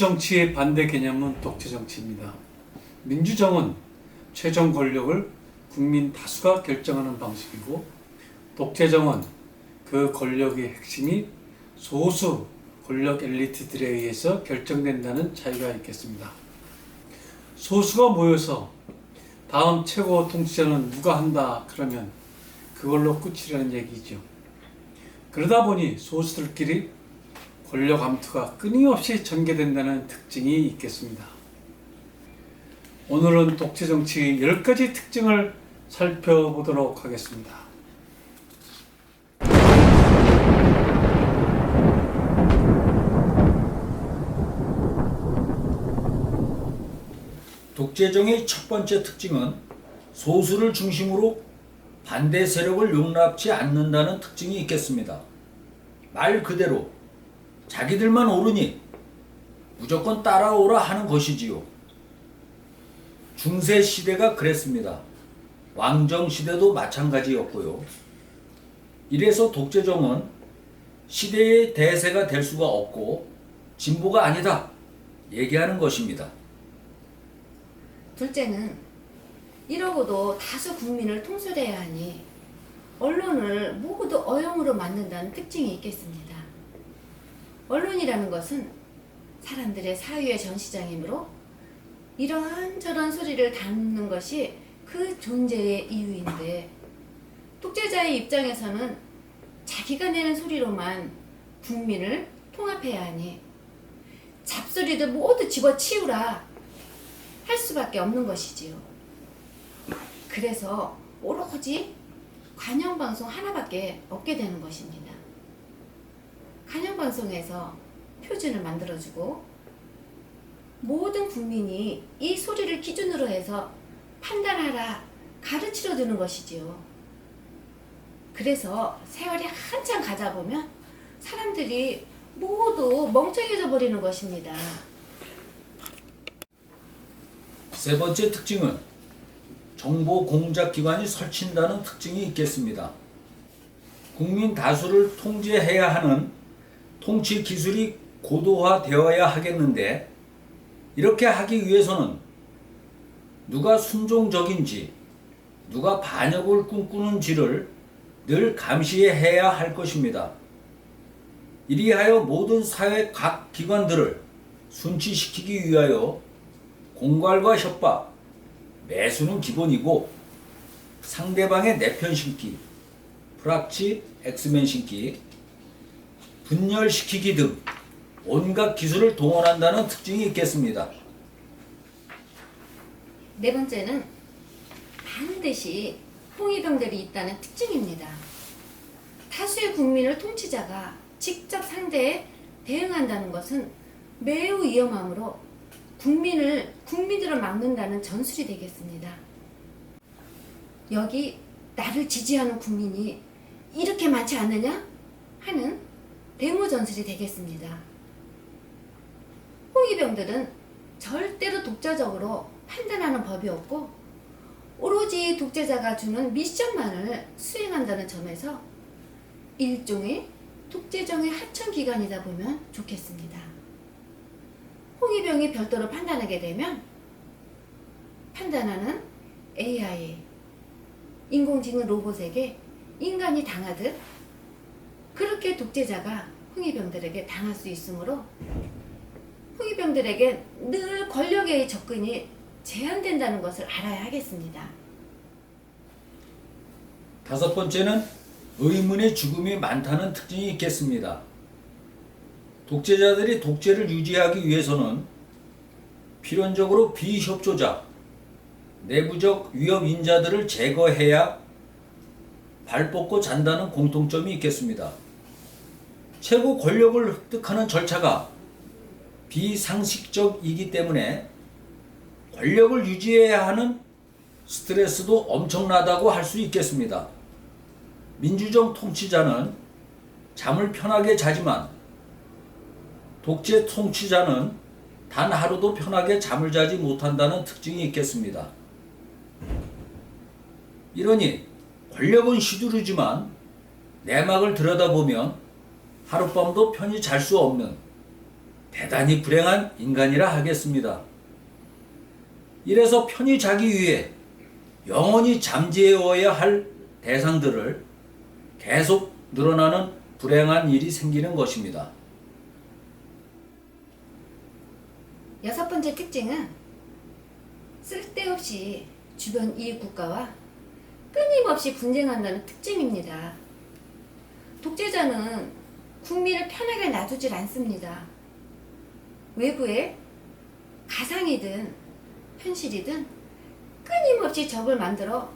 민주정치의 반대 개념은 독재정치입니다. 민주정은 최종 권력을 국민 다수가 결정하는 방식이고 독재정은 그 권력의 핵심이 소수 권력 엘리트들에 의해서 결정된다는 차이가 있겠습니다. 소수가 모여서 다음 최고 통치자는 누가 한다 그러면 그걸로 끝이라는 얘기죠. 그러다 보니 소수들끼리 권력 암투가 끊임없이 전개된다는 특징이 있겠습니다. 오늘은 독재 정치의 10가지 특징을 살펴보도록 하겠습니다. 독재정의 첫 번째 특징은 소수를 중심으로 반대 세력을 용납치 않는다는 특징이 있겠습니다. 말 그대로 자기들만 옳으니 무조건 따라오라 하는 것이지요. 중세 시대가 그랬습니다. 왕정 시대도 마찬가지였고요. 이래서 독재정은 시대의 대세가 될 수가 없고 진보가 아니다 얘기하는 것입니다. 둘째는 이러고도 다수 국민을 통솔해야 하니 언론을 모두 어용으로 만든다는 특징이 있겠습니다. 언론이라는 것은 사람들의 사유의 전시장이므로 이런저런 소리를 담는 것이 그 존재의 이유인데 독재자의 입장에서는 자기가 내는 소리로만 국민을 통합해야 하니 잡소리도 모두 집어치우라 할 수밖에 없는 것이지요. 그래서 오로지 관영방송 하나밖에 없게 되는 것입니다. 관영방송에서 표준을 만들어주고 모든 국민이 이 소리를 기준으로 해서 판단하라 가르치려 주는 것이지요. 그래서 세월이 한참 가다 보면 사람들이 모두 멍청해져 버리는 것입니다. 세 번째 특징은 정보 공작 기관이 설친다는 특징이 있겠습니다. 국민 다수를 통제해야 하는 통치 기술이 고도화되어야 하겠는데 이렇게 하기 위해서는 누가 순종적인지 누가 반역을 꿈꾸는지를 늘 감시해야 할 것입니다. 이리하여 모든 사회 각 기관들을 순치시키기 위하여 공갈과 협박, 매수는 기본이고 상대방의 내편 심기, 프락치, 엑스맨 심기, 분열시키기 등 온갖 기술을 동원한다는 특징이 있겠습니다. 네 번째는 반드시 홍위병들이 있다는 특징입니다. 다수의 국민을 통치자가 직접 상대에 대응한다는 것은 매우 위험하므로 국민을 국민들을 막는다는 전술이 되겠습니다. 여기 나를 지지하는 국민이 이렇게 많지 않느냐 하는 데모 전술이 되겠습니다. 홍위병들은 절대로 독자적으로 판단하는 법이 없고 오로지 독재자가 주는 미션만을 수행한다는 점에서 일종의 독재정의 하청 기관이다 보면 좋겠습니다. 홍위병이 별도로 판단하게 되면 판단하는 AI 인공지능 로봇에게 인간이 당하듯 그렇게 독재자가 홍위병들에게 당할 수 있으므로 홍위병들에게 늘 권력의 접근이 제한된다는 것을 알아야 하겠습니다. 다섯 번째는 의문의 죽음이 많다는 특징이 있겠습니다. 독재자들이 독재를 유지하기 위해서는 필연적으로 비협조자, 내부적 위험 인자들을 제거해야 발 뻗고 잔다는 공통점이 있겠습니다. 최고 권력을 획득하는 절차가 비상식적이기 때문에 권력을 유지해야 하는 스트레스도 엄청나다고 할 수 있겠습니다. 민주적 통치자는 잠을 편하게 자지만 독재 통치자는 단 하루도 편하게 잠을 자지 못한다는 특징이 있겠습니다. 이러니 권력은 시두르지만 내막을 들여다보면 하룻밤도 편히 잘 수 없는 대단히 불행한 인간이라 하겠습니다. 이래서 편히 자기 위해 영원히 잠재워야 할 대상들을 계속 늘어나는 불행한 일이 생기는 것입니다. 여섯 번째 특징은 쓸데없이 주변 이익 국가와 끊임없이 분쟁한다는 특징입니다. 독재자는 국민을 편하게 놔두질 않습니다. 외부에 가상이든 현실이든 끊임없이 적을 만들어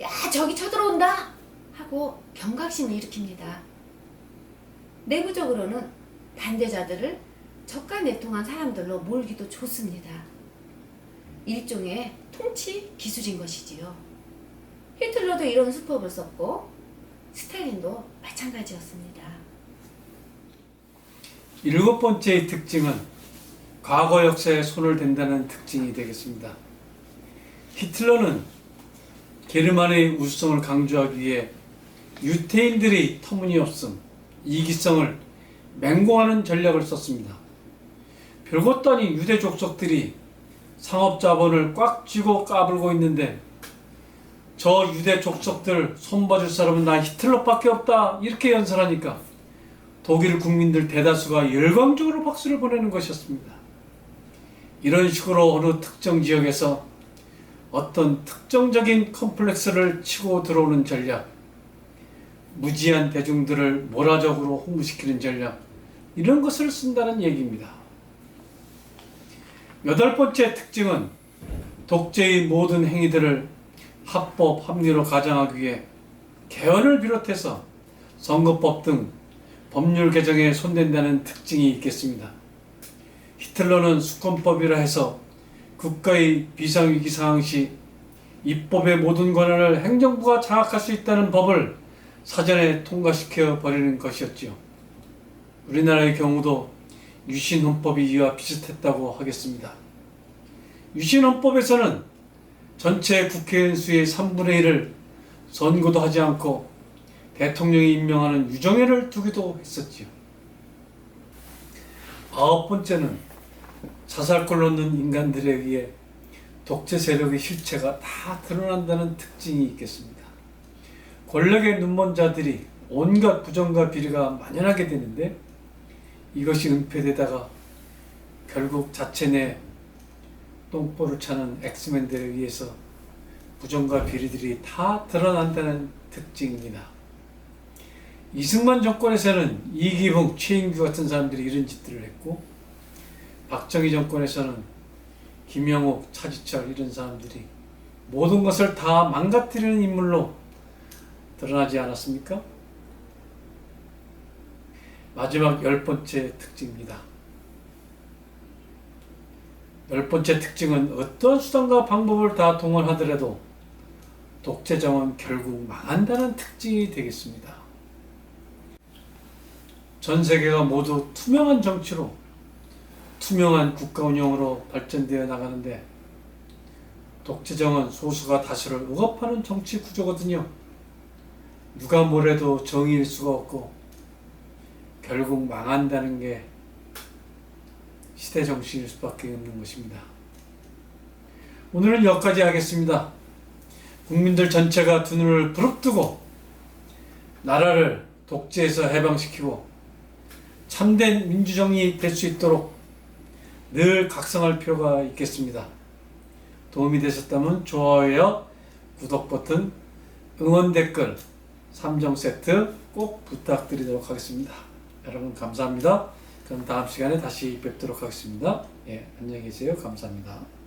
야 적이 쳐들어온다 하고 경각심을 일으킵니다. 내부적으로는 반대자들을 적과 내통한 사람들로 몰기도 좋습니다. 일종의 통치 기술인 것이지요. 히틀러도 이런 수법을 썼고 스탈린도 마찬가지였습니다. 일곱 번째의 특징은 과거 역사에 손을 댄다는 특징이 되겠습니다. 히틀러는 게르만의 우수성을 강조하기 위해 유태인들의 터무니없음, 이기성을 맹공하는 전략을 썼습니다. 별것도 아닌 유대 족속들이 상업 자본을 꽉 쥐고 까불고 있는데 저 유대 족속들 손봐줄 사람은 나 히틀러밖에 없다 이렇게 연설하니까 독일 국민들 대다수가 열광적으로 박수를 보내는 것이었습니다. 이런 식으로 어느 특정 지역에서 어떤 특정적인 컴플렉스를 치고 들어오는 전략, 무지한 대중들을 몰아적으로 홍보시키는 전략, 이런 것을 쓴다는 얘기입니다. 여덟 번째 특징은 독재의 모든 행위들을 합법, 합리로 가장하기 위해 개헌을 비롯해서 선거법 등 법률 개정에 손댄다는 특징이 있겠습니다. 히틀러는 수권법이라 해서 국가의 비상위기 상황 시 입법의 모든 권한을 행정부가 장악할 수 있다는 법을 사전에 통과시켜 버리는 것이었지요. 우리나라의 경우도 유신헌법이 이와 비슷했다고 하겠습니다. 유신헌법에서는 전체 국회의원 수의 3분의 1을 선거도 하지 않고 대통령이 임명하는 유정회를 두기도 했었지요. 아홉 번째는 자살골 놓는 인간들에 의해 독재 세력의 실체가 다 드러난다는 특징이 있겠습니다. 권력의 눈먼 자들이 온갖 부정과 비리가 만연하게 되는데 이것이 은폐되다가 결국 자체 내 똥볼을 차는 엑스맨들에 의해서 부정과 비리들이 다 드러난다는 특징입니다. 이승만 정권에서는 이기붕, 최인규 같은 사람들이 이런 짓들을 했고 박정희 정권에서는 김영옥, 차지철 이런 사람들이 모든 것을 다 망가뜨리는 인물로 드러나지 않았습니까? 마지막 열 번째 특징입니다. 열 번째 특징은 어떤 수단과 방법을 다 동원하더라도 독재 정은 결국 망한다는 특징이 되겠습니다. 전 세계가 모두 투명한 정치로 투명한 국가 운영으로 발전되어 나가는데 독재정은 소수가 다수를 억압하는 정치 구조거든요. 누가 뭐래도 정의일 수가 없고 결국 망한다는 게 시대 정신일 수밖에 없는 것입니다. 오늘은 여기까지 하겠습니다. 국민들 전체가 두 눈을 부릅뜨고 나라를 독재에서 해방시키고 참된 민주정이 될 수 있도록 늘 각성할 필요가 있겠습니다. 도움이 되셨다면 좋아요, 구독 버튼, 응원 댓글, 3종 세트 꼭 부탁드리도록 하겠습니다. 여러분 감사합니다. 그럼 다음 시간에 다시 뵙도록 하겠습니다. 예, 안녕히 계세요. 감사합니다.